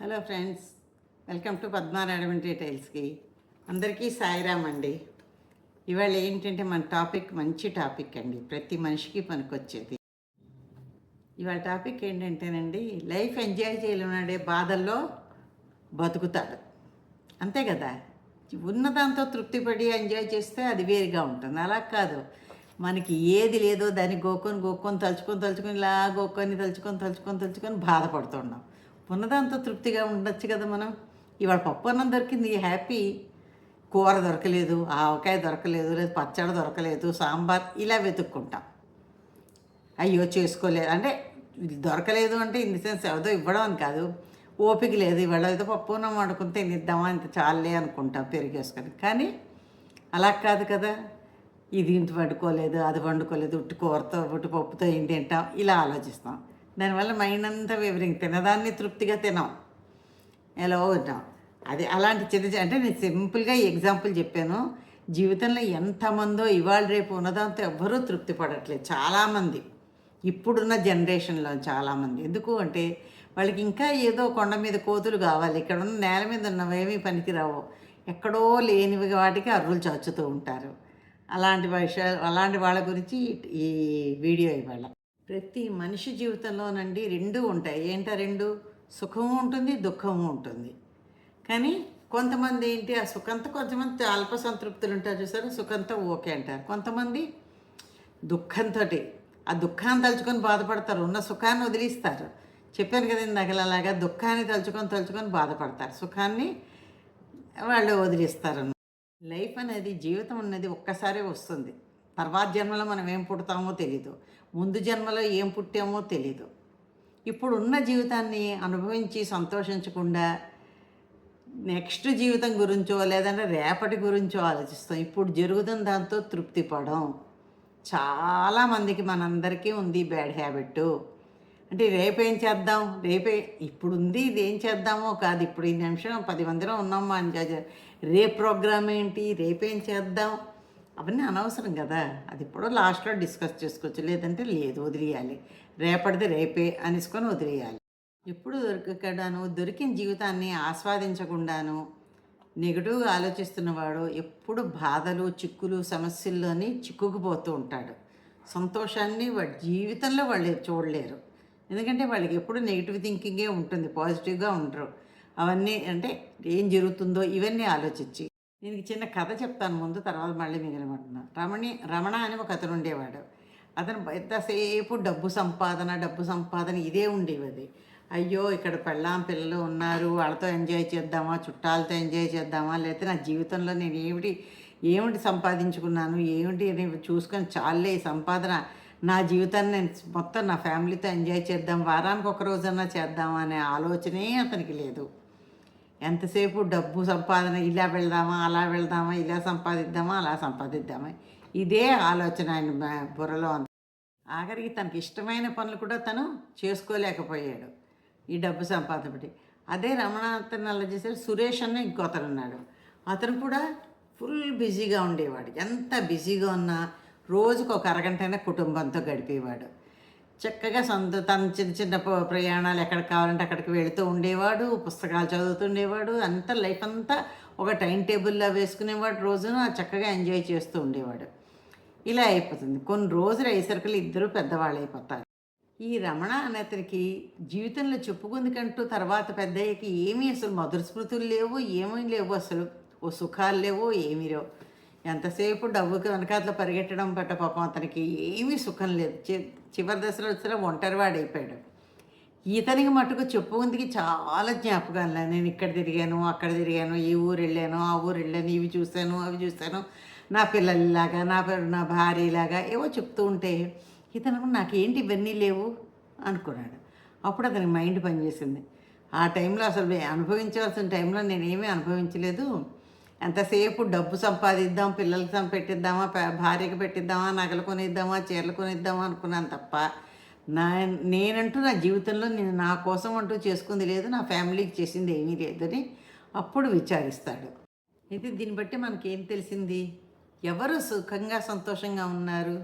Hello friends welcome to పద్మారాడమంటి టైల్స్కి. అందరికీ సాయిరామ్ అండి. ఇవాళ ఏంటంటే మన టాపిక్ మంచి టాపిక్ అండి. ప్రతి మనిషికి పనికొచ్చేది. ఇవాళ టాపిక్ ఏంటంటేనండి లైఫ్ ఎంజాయ్ చేయలేనాడే బాధల్లో బతుకుతాడు. అంతే కదా? ఉన్నదాంతో తృప్తిపడి ఎంజాయ్ చేస్తే అది వేరుగా ఉంటుంది. అలా కాదు. మనకి ఏది లేదో దాన్ని గోక్కొని గోకొని తలుచుకొని తలుచుకొని ఇలా గోకొని తలుచుకొని తలుచుకొని తలుచుకొని బాధపడుతున్నాం ఉన్నదాంతో తృప్తిగా ఉండొచ్చు కదా మనం. ఇవాళ పప్పు అన్నం దొరికింది హ్యాపీ. కూర దొరకలేదు ఆవకాయ దొరకలేదు లేదు పచ్చడి దొరకలేదు సాంబార్ ఇలా వెతుక్కుంటాం. అయ్యో చేసుకోలేదు. అంటే దొరకలేదు అంటే ఇన్ ది సెన్స్ ఏదో ఇవ్వడం అని కాదు. ఓపిక లేదు. ఇవాళ ఏదో పప్పున్నం వండుకుంటే ఇద్దామా ఇంత చాలే అనుకుంటాం పెరిగేసుకొని. కానీ అలా కాదు కదా. ఇది ఇంటి వండుకోలేదు అది వండుకోలేదు ఉట్టు కూరతో ఉట్టు పప్పుతో ఏం తింటాం? ఇలా ఆలోచిస్తాం. దానివల్ల మైండ్ అంతా వివరింగ్ తినదాన్ని తృప్తిగా తినాం. ఎలా ఉంటాం అది అలాంటి చిన్న అంటే నేను సింపుల్గా ఎగ్జాంపుల్ చెప్పాను. జీవితంలో ఎంతమందో ఇవాళ రేపు ఉన్నదంతా ఎవ్వరూ తృప్తి పడట్లేదు. చాలామంది. ఇప్పుడున్న జనరేషన్లో చాలామంది. ఎందుకు అంటే వాళ్ళకి ఇంకా ఏదో కొండ మీద కోతులు కావాలి. ఇక్కడ ఉన్న నేల మీద ఉన్నవేమీ పనికిరావు. ఎక్కడో లేనివి వాటికి అర్రులు చచ్చుతూ ఉంటారు. అలాంటి విషయాలు అలాంటి వాళ్ళ గురించి ఈ- ఈ వీడియో ఇవాళ. ప్రతి మనిషి జీవితంలోనండి రెండు ఉంటాయి. ఏంటా రెండు? సుఖము ఉంటుంది దుఃఖము ఉంటుంది. కానీ కొంతమంది ఏంటి ఆ సుఖంతో కొంతమంది అల్ప సంతృప్తులు ఉంటారు చూసారు? సుఖంతో ఓకే అంటారు. కొంతమంది దుఃఖంతో ఆ దుఃఖాన్ని తలుచుకొని బాధపడతారు. ఉన్న సుఖాన్ని వదిలిస్తారు. చెప్పాను కదా ఇందాక అలాగా దుఃఖాన్ని తలుచుకొని తలుచుకొని బాధపడతారు. సుఖాన్ని వాళ్ళు వదిలిస్తారు లైఫ్ అనేది జీవితం అనేది ఒక్కసారే వస్తుంది. తర్వాత జన్మలో మనం ఏం పుడతామో తెలీదు. ముందు జన్మలో ఏం పుట్టామో తెలీదు. ఇప్పుడు ఉన్న జీవితాన్ని అనుభవించి సంతోషించకుండా నెక్స్ట్ జీవితం గురించో లేదంటే రేపటి గురించో ఆలోచిస్తాం. ఇప్పుడు జరుగుతున్న దాంతో తృప్తి పడం. చాలామందికి మనందరికీ ఉంది బ్యాడ్ హ్యాబిట్ అంటే రేపేం చేద్దాం? రేపే ఇప్పుడు ఉంది ఇది ఏం చేద్దామో కాదు. ఇప్పుడు ఈ నిమిషం పది మందిలో ఉన్నామా అని రేపు ప్రోగ్రామ్ ఏంటి? రేపేం చేద్దాం? అవన్నీ అనవసరం కదా. అది ఇప్పుడు లాస్ట్లో డిస్కస్ చేసుకోవచ్చు. లేదంటే లేదు వదిలేయాలి. రేపటిది రేపే అనేసుకొని వదిలేయాలి. ఎప్పుడు దొరకడాను? దొరికిన జీవితాన్ని ఆస్వాదించకుండాను నెగిటివ్గా ఆలోచిస్తున్నవాడు ఎప్పుడు బాధలు చిక్కులు సమస్యల్లోని చిక్కుకుపోతూ ఉంటాడు. సంతోషాన్ని వాడి జీవితంలో వాళ్ళు చూడలేరు. ఎందుకంటే వాళ్ళకి ఎప్పుడు నెగిటివ్ థింకింగే ఉంటుంది పాజిటివ్గా ఉండరు. అవన్నీ అంటే ఏం జరుగుతుందో ఇవన్నీ ఆలోచించి దీనికి చిన్న కథ చెప్తాను ముందు తర్వాత మళ్ళీ మిగిలిమంటున్నా రమణి రమణ అని ఒక అతను ఉండేవాడు. అతను ఎంతసేపు డబ్బు సంపాదన డబ్బు సంపాదన ఇదే ఉండేవి అది. అయ్యో ఇక్కడ పెళ్ళాం పిల్లలు ఉన్నారు వాళ్ళతో ఎంజాయ్ చేద్దామా చుట్టాలతో ఎంజాయ్ చేద్దామా లేకపోతే నా జీవితంలో నేను ఏమిటి ఏమిటి సంపాదించుకున్నాను ఏమిటి నేను చూసుకొని చాలే సంపాదన. నా జీవితాన్ని నేను మొత్తం నా ఫ్యామిలీతో ఎంజాయ్ చేద్దాం వారానికి ఒక రోజన్నా చేద్దామా అనే ఆలోచనే అతనికి లేదు. ఎంతసేపు డబ్బు సంపాదన ఇలా వెళ్దామా అలా వెళ్దామా ఇలా సంపాదిద్దామా అలా సంపాదిద్దామా? ఇదే ఆలోచన ఆయన బుర్రలో ఉంది. ఆఖరికి తనకి ఇష్టమైన పనులు కూడా తను చేసుకోలేకపోయాడు ఈ డబ్బు సంపాదన బట్టి అదే రమణ అలా చేశారు సురేష్ అన్న ఇంకో అతను ఉన్నాడు. అతను కూడా ఫుల్ బిజీగా ఉండేవాడు. ఎంత బిజీగా ఉన్నా రోజుకు ఒక అరగంటైనా కుటుంబంతో గడిపేవాడు. చక్కగా సొంత తన చిన్న చిన్న ప్రయాణాలు ఎక్కడికి కావాలంటే అక్కడికి వెళుతూ ఉండేవాడు పుస్తకాలు చదువుతుండేవాడు అంతా లైఫ్ అంతా ఒక టైం టేబుల్లో వేసుకునేవాడు రోజున చక్కగా ఎంజాయ్ చేస్తూ ఉండేవాడు. ఇలా అయిపోతుంది. కొన్ని రోజులు అయ్యేసరికి ఇద్దరు పెద్దవాళ్ళు అయిపోతారు ఈ రమణ అనే అతనికి జీవితంలో చెప్పుకుందుకంటూ తర్వాత పెద్దయ్యకి ఏమీ అసలు మధుర స్మృతులు లేవు ఏమీ లేవు అసలు. ఓ సుఖాలు లేవు ఏమీ లేవు. ఎంతసేపు డబ్బుకి వెనకాతలో పరిగెట్టడం పట్ట పాపం అతనికి ఏమీ సుఖం లేదు. చి చివరి దశలో వచ్చిన ఒంటరివాడైపోయాడు. ఈతనికి మటుకు చెప్పుకుందికి చాలా జ్ఞాపకాలు నేను ఇక్కడ తిరిగాను అక్కడ తిరిగాను ఈ ఊరు వెళ్ళాను ఆ ఊరు వెళ్ళాను ఇవి చూశాను అవి చూశాను. నా పిల్లల్లాగా నా పి- నా భార్యలాగా ఏవో చెప్తూ ఉంటే ఇతను నాకేంటి ఇవన్నీ లేవు అనుకున్నాడు. అప్పుడు అతనికి మైండ్ పనిచేసింది. ఆ టైంలో అసలు అనుభవించవలసిన టైంలో నేనేమీ అనుభవించలేదు. ఎంతసేపు డబ్బు సంపాదిద్దాం పిల్లలకి సం- పెట్టిద్దామా భార్యకి పెట్టిద్దామా నగలు కొనిద్దామా చీరలు కొనిద్దామా అనుకున్నాను తప్ప నా నేనంటూ నా జీవితంలో నేను నా కోసం అంటూ చేసుకుంది లేదు నా ఫ్యామిలీకి చేసింది ఏమీ లేదని అప్పుడు విచారిస్తాడు. అయితే దీన్ని బట్టి మనకేం తెలిసింది? ఎవరు సుఖంగా సంతోషంగా ఉన్నారు?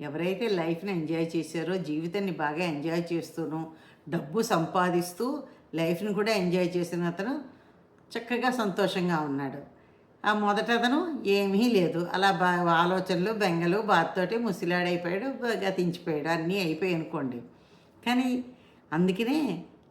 ఎవరైతే లైఫ్ని ఎంజాయ్ చేశారో జీవితాన్ని బాగా ఎంజాయ్ చేస్తూను డబ్బు సంపాదిస్తూ లైఫ్ని కూడా ఎంజాయ్ చేసిన అతను చక్కగా సంతోషంగా ఉన్నాడు. ఆ మొదట అతను ఏమీ లేదు. అలా బా ఆలోచనలు బెంగలు బాధతోటి ముసిలాడైపోయాడు గతించిపోయాడు. అన్నీ అయిపోయాయి అనుకోండి. కానీ అందుకనే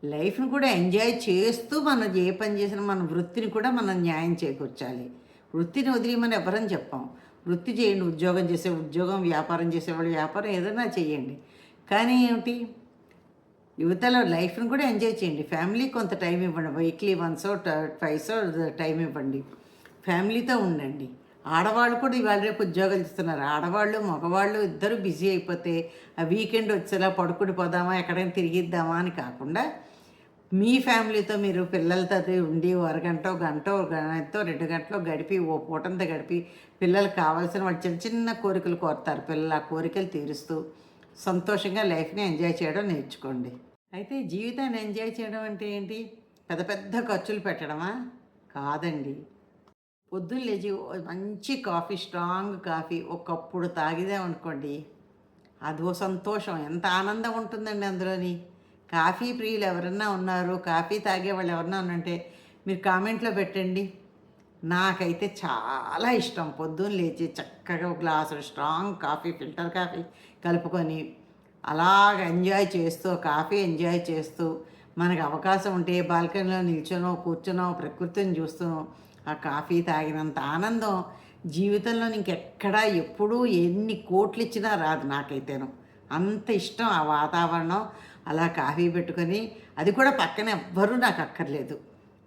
లైఫ్ని కూడా ఎంజాయ్ చేస్తూ మనం ఏ పని చేసినా మన వృత్తిని కూడా మనం న్యాయం చేకూర్చాలి. వృత్తిని వదిలేయమని ఎవరని చెప్పాం. వృత్తి చేయండి ఉద్యోగం చేసే ఉద్యోగం వ్యాపారం చేసేవాళ్ళు వ్యాపారం ఏదైనా చేయండి. కానీ ఏమిటి? యువతలో లైఫ్ని కూడా ఎంజాయ్ చేయండి. ఫ్యామిలీ కొంత టైం ఇవ్వండి. వీక్లీ వన్స్ ట్వైస్ టైం ఇవ్వండి. ఫ్యామిలీతో ఉండండి. ఆడవాళ్ళు కూడా ఇవాళ రేపు ఉద్యోగాలు చేస్తున్నారు ఆడవాళ్ళు మగవాళ్ళు ఇద్దరు బిజీ అయిపోతే ఆ వీకెండ్ వచ్చేలా పడుకుని పోదామా ఎక్కడైనా తిరిగిద్దామా అని కాకుండా మీ ఫ్యామిలీతో మీరు పిల్లలతో ఉండి అరగంట గంట గంటతో రెండు గంటలో గడిపి ఓ పూటంతా గడిపి పిల్లలకు కావాల్సిన వాళ్ళు చిన్న చిన్న కోరికలు కోరుతారు. పిల్లలు ఆ కోరికలు తీరుస్తూ సంతోషంగా లైఫ్ని ఎంజాయ్ చేయడం నేర్చుకోండి. అయితే జీవితాన్ని ఎంజాయ్ చేయడం అంటే ఏంటి? పెద్ద పెద్ద ఖర్చులు పెట్టడమా? కాదండి. పొద్దున్న లేచి మంచి కాఫీ స్ట్రాంగ్ కాఫీ ఒకప్పుడు తాగిదామనుకోండి అదో సంతోషం. ఎంత ఆనందం ఉంటుందండి అందులోని. కాఫీ ప్రియులు ఎవరన్నా ఉన్నారు కాఫీ తాగే వాళ్ళు ఎవరన్నా ఉన్నంటే మీరు కామెంట్లో పెట్టండి. నాకైతే చాలా ఇష్టం. పొద్దున్న లేచి చక్కగా glass strong coffee filter coffee కలుపుకొని అలాగ ఎంజాయ్ చేస్తూ కాఫీ ఎంజాయ్ చేస్తూ మనకు అవకాశం ఉంటే బాల్కనీలో నిల్చొనో కూర్చునో ప్రకృతిని చూస్తూనో ఆ కాఫీ తాగినంత ఆనందం జీవితంలో ఇంకెక్కడా ఎప్పుడూ ఎన్ని కోట్లు ఇచ్చినా రాదు నాకైతేను. అంత ఇష్టం ఆ వాతావరణం. అలా కాఫీ పెట్టుకొని అది కూడా పక్కన ఎవ్వరూ నాకు అక్కర్లేదు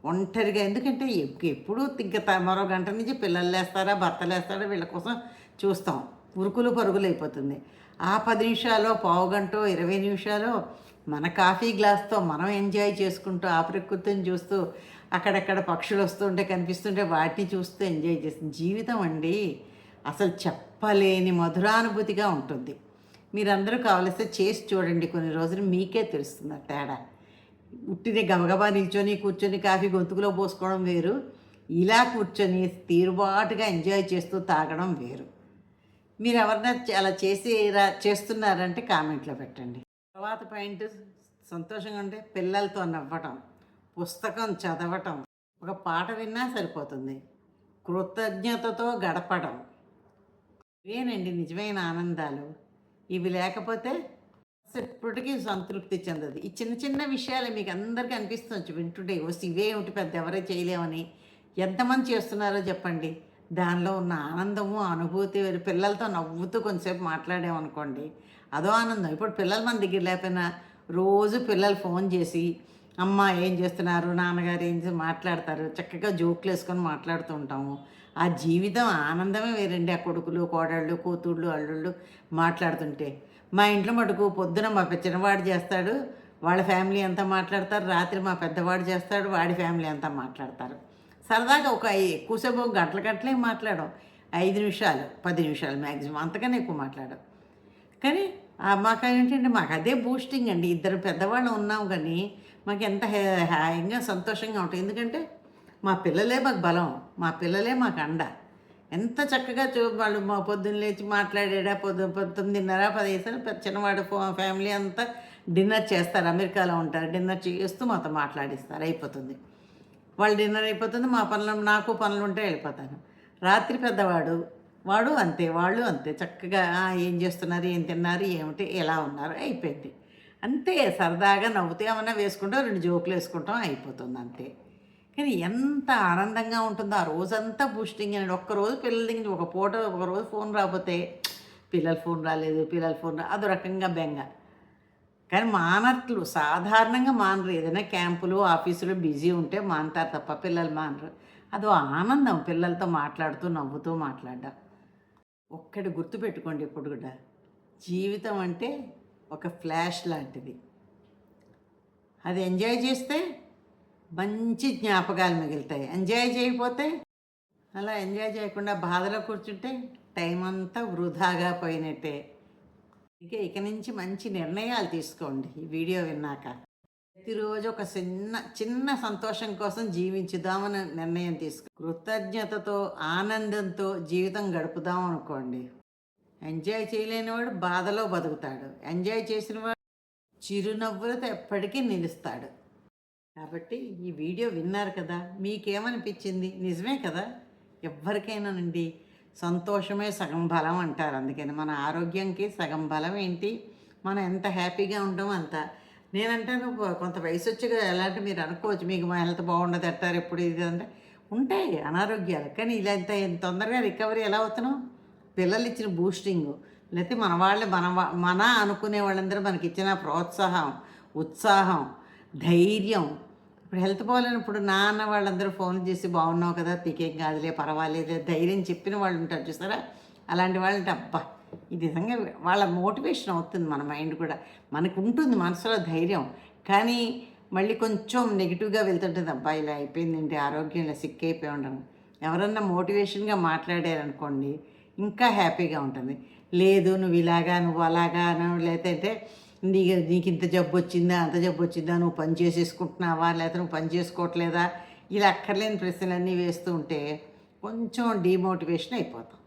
ఒంటరిగా ఎందుకంటే ఎప్పుడూ ఇంకా త- మరో గంట నుంచి పిల్లలు లేస్తారా భర్తలు లేస్తారా వీళ్ళ కోసం చూస్తాం. ఉరుకులు పరుగులు అయిపోతుంది. ఆ పది నిమిషాలు పావు గంట ఇరవై నిమిషాలు మన కాఫీ గ్లాస్తో మనం ఎంజాయ్ చేసుకుంటూ ఆ ప్రకృతిని చూస్తూ అక్కడక్కడ పక్షులు వస్తుంటే కనిపిస్తుంటే వాటిని చూస్తూ ఎంజాయ్ చేస్తుంది జీవితం అండి అసలు చెప్పలేని మధురానుభూతిగా ఉంటుంది. మీరందరూ కావలిస్తే చేసి చూడండి. కొన్ని రోజులు మీకే తెలుస్తుంది తేడా. ఉట్టిని గబగబా నిల్చొని కూర్చొని కాఫీ గొంతుకులో పోసుకోవడం వేరు. ఇలా కూర్చొని తీరుబాటుగా ఎంజాయ్ చేస్తూ తాగడం వేరు. మీరు ఎవరన్నా అలా చేసి రా- చేస్తున్నారంటే కామెంట్లో పెట్టండి. తర్వాత పాయింట్ సంతోషంగా ఉంటే పిల్లలతో నవ్వటం. పుస్తకం చదవటం ఒక పాట విన్నా సరిపోతుంది. కృతజ్ఞతతో గడపడం. ఇవేనండి నిజమైన ఆనందాలు. ఇవి లేకపోతే ఎప్పటికీ సంతృప్తి చెందదు. ఈ చిన్న చిన్న విషయాలు మీకు అందరికీ అనిపిస్తుంది వింటుంటే వస్తే ఇవే ఏమిటి పెద్ద ఎవరే చేయలేమని. ఎంతమంది చేస్తున్నారో చెప్పండి. దానిలో ఉన్న ఆనందము అనుభూతి పిల్లలతో నవ్వుతూ కొంచెంసేపు మాట్లాడామనుకోండి అదో ఆనందం. ఇప్పుడు పిల్లలు మన దగ్గర లేకపోయినా రోజు పిల్లలు ఫోన్ చేసి అమ్మ ఏం చేస్తున్నారు? నాన్నగారు ఏం చేసి మాట్లాడతారు. చక్కగా జోకులు వేసుకొని మాట్లాడుతూ ఉంటాము. ఆ జీవితం ఆనందమే వేరండి. ఆ కొడుకులు కోడళ్ళు కూతుళ్ళు అల్లుళ్ళు మాట్లాడుతుంటే. మా ఇంట్లో మటుకు పొద్దున మా చిన్నవాడు చేస్తాడు. వాళ్ళ ఫ్యామిలీ అంతా మాట్లాడతారు. రాత్రి మా పెద్దవాడు చేస్తాడు. వాడి ఫ్యామిలీ అంతా మాట్లాడతారు. సరదాగా ఒక ఎక్కువసేపు గంటల గంటలే మాట్లాడడం. ఐదు నిమిషాలు పది నిమిషాలు మ్యాక్సిమం అంతకన్నా ఎక్కువ మాట్లాడడం. కానీ మాకు ఏంటంటే మాకు అదే బూస్టింగ్ అండి. ఇద్దరు పెద్దవాళ్ళు ఉన్నాం కానీ మాకు ఎంత హాయిగా సంతోషంగా ఉంటుంది ఎందుకంటే మా పిల్లలే మాకు బలం. మా పిల్లలే మాకు అండ. ఎంత చక్కగా చూ వాళ్ళు మా పొద్దున్న లేచి మాట్లాడాడా పొద్దు పొద్దు తొమ్మిదిన్నర చిన్నవాడు ఫ్యామిలీ అంతా డిన్నర్ చేస్తారు. అమెరికాలో ఉంటారు. డిన్నర్ చేస్తూ మాతో మాట్లాడిస్తారు. అయిపోతుంది. వాళ్ళు డిన్నర్ అయిపోతుంది. మా పనులు నాకు పనులు ఉంటే వెళ్ళిపోతాను. రాత్రి పెద్దవాడు వాడు అంతే వాళ్ళు అంతే. చక్కగా ఏం చేస్తున్నారు? ఏం తిన్నారు? ఏమిటి? ఎలా ఉన్నారు? అయిపోయింది. అంతే సరదాగా నవ్వుతూ ఏమన్నా వేసుకుంటాం రెండు జోకులు వేసుకుంటాం అయిపోతుంది అంతే. కానీ ఎంత ఆనందంగా ఉంటుందో ఆ రోజంతా బూస్టింగ్ అండి ఒక్కరోజు పిల్లల దగ్గర ఒక పూట ఒక రోజు ఫోన్ రాకపోతే పిల్లల ఫోన్ రాలేదు పిల్లల ఫోన్ రా అదో రకంగా బెంగ. కానీ మానట్లు సాధారణంగా మానరు. ఏదైనా క్యాంపులు ఆఫీసులు బిజీ ఉంటే మానతారు తప్ప పిల్లలు మానరు. అదో ఆనందం పిల్లలతో మాట్లాడుతూ నవ్వుతూ మాట్లాడడం. ఒక్కటి గుర్తుపెట్టుకోండి ఇప్పుడు కూడా. జీవితం అంటే ఒక ఫ్లాష్ లాంటిది. అది ఎంజాయ్ చేస్తే మంచి జ్ఞాపకాలు మిగులుతాయి. ఎంజాయ్ చేయకపోతే అలా ఎంజాయ్ చేయకుండా బాధలో కూర్చుంటే టైం అంతా వృధాగా పోయినట్టే. ఇక ఇక నుంచి మంచి నిర్ణయాలు తీసుకోండి ఈ వీడియో విన్నాక. ప్రతిరోజు ఒక చిన్న చిన్న సంతోషం కోసం జీవించుదామని నిర్ణయం తీసుకో. కృతజ్ఞతతో ఆనందంతో జీవితం గడుపుదాం అనుకోండి. ఎంజాయ్ చేయలేనివాడు బాధలో బతుకుతాడు. ఎంజాయ్ చేసినవాడు చిరునవ్వులతో ఎప్పటికీ నిలుస్తాడు. కాబట్టి ఈ వీడియో విన్నారు కదా మీకేమనిపించింది? నిజమే కదా? ఎవరికైనానండి సంతోషమే సగం బలం అంటారు. అందుకని మన ఆరోగ్యంకి సగం బలం ఏంటి? మనం ఎంత హ్యాపీగా ఉంటామో అంత. నేనంటాను కొంత వయసు వచ్చి ఎలాంటి మీరు అనుకోవచ్చు మీకు మా హెల్త్ బాగుండదు అంటారు ఎప్పుడు ఇది అంటే. ఉంటాయి అనారోగ్యాలు. కానీ ఇలా ఇంత ఇంత తొందరగా రికవరీ ఎలా అవుతున్నాం పిల్లలు ఇచ్చిన బూస్టింగ్ లేకపోతే మన వాళ్ళే మన మన అనుకునే వాళ్ళందరూ మనకి ఇచ్చిన ప్రోత్సాహం ఉత్సాహం ధైర్యం. ఇప్పుడు హెల్త్ బాగాలేనప్పుడు నాన్న వాళ్ళందరూ ఫోన్ చేసి బాగున్నావు కదా తీకేం కాదులే పర్వాలేదే ధైర్యం చెప్పిన వాళ్ళు ఉంటారు చూసారా? అలాంటి వాళ్ళంటే అబ్బా ఇది నిజంగా వాళ్ళ మోటివేషన్ అవుతుంది మన మైండ్ కూడా. మనకు ఉంటుంది మనసులో ధైర్యం. కానీ మళ్ళీ కొంచెం నెగిటివ్గా వెళ్తుంటుంది అబ్బా ఇలా అయిపోయిందండి ఆరోగ్యం ఇలా సిక్ అయిపోయి ఉండను. ఎవరన్నా మోటివేషన్గా మాట్లాడారనుకోండి ఇంకా హ్యాపీగా ఉంటుంది. లేదు నువ్వు ఇలాగా నువ్వు అలాగా అనో లేదంటే నీకు నీకు ఇంత జబ్బు వచ్చిందా అంత జబ్బు వచ్చిందా నువ్వు పని చేసేసుకుంటున్నావా లేకపోతే నువ్వు పని చేసుకోవట్లేదా? ఇలా అక్కర్లేని ప్రశ్నలన్నీ వేస్తూ ఉంటే కొంచెం డీమోటివేషన్ అయిపోతాం.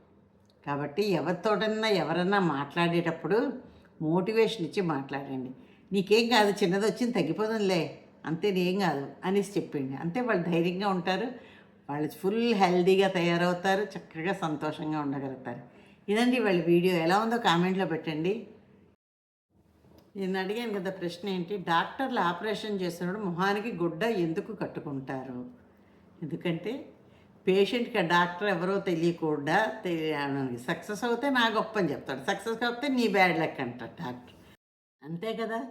కాబట్టి ఎవరితోటన్నా ఎవరన్నా మాట్లాడేటప్పుడు మోటివేషన్ ఇచ్చి మాట్లాడండి. నీకేం కాదు చిన్నది వచ్చింది తగ్గిపోతుందిలే అంతే కాదు అనేసి చెప్పిండి. అంతే వాళ్ళు ధైర్యంగా ఉంటారు. వాళ్ళు ఫుల్ హెల్దీగా తయారవుతారు చక్కగా సంతోషంగా ఉండగలుగుతారు. ఇదండి వాళ్ళ వీడియో. ఎలా ఉందో కామెంట్లో పెట్టండి. నేను అడిగాను కదా ప్రశ్న ఏంటి? డాక్టర్లు ఆపరేషన్ చేసినప్పుడు మొహానికి గుడ్డ ఎందుకు కట్టుకుంటారు? ఎందుకంటే పేషెంట్కి ఆ డాక్టర్ ఎవరో తెలియకుండా సక్సెస్ అవుతే నా గొప్ప అని చెప్తాడు. సక్సెస్ కాకపోతే నీ బ్యాడ్ లెక్క అంటాడు డాక్టర్. అంతే కదా?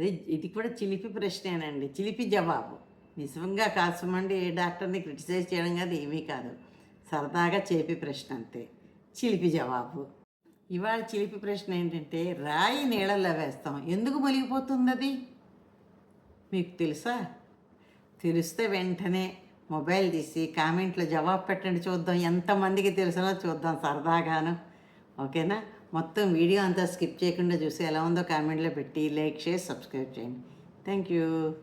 ఇది కూడా చిలిపి ప్రశ్నేనండి. చిలిపి జవాబు. నిజంగా కాసమండి ఏ డాక్టర్ని క్రిటిసైజ్ చేయడం కాదు ఏమీ కాదు. సరదాగా చేపి ప్రశ్న అంతే. చిలిపి జవాబు. ఇవాళ చిలిపి ప్రశ్న ఏంటంటే రాయి నీళ్ళల్లో వేస్తాం. ఎందుకు మలిగిపోతుంది అది మీకు తెలుసా? తెలిస్తే వెంటనే మొబైల్ తీసి కామెంట్లో జవాబు పెట్టండి చూద్దాం. ఎంతమందికి తెలుసునో చూద్దాం సరదాగాను. ఓకేనా? మొత్తం వీడియో అంతా స్కిప్ చేయకుండా చూసి ఎలా ఉందో కామెంట్లో పెట్టి లైక్ చేసి సబ్స్క్రైబ్ చేయండి. Thank you.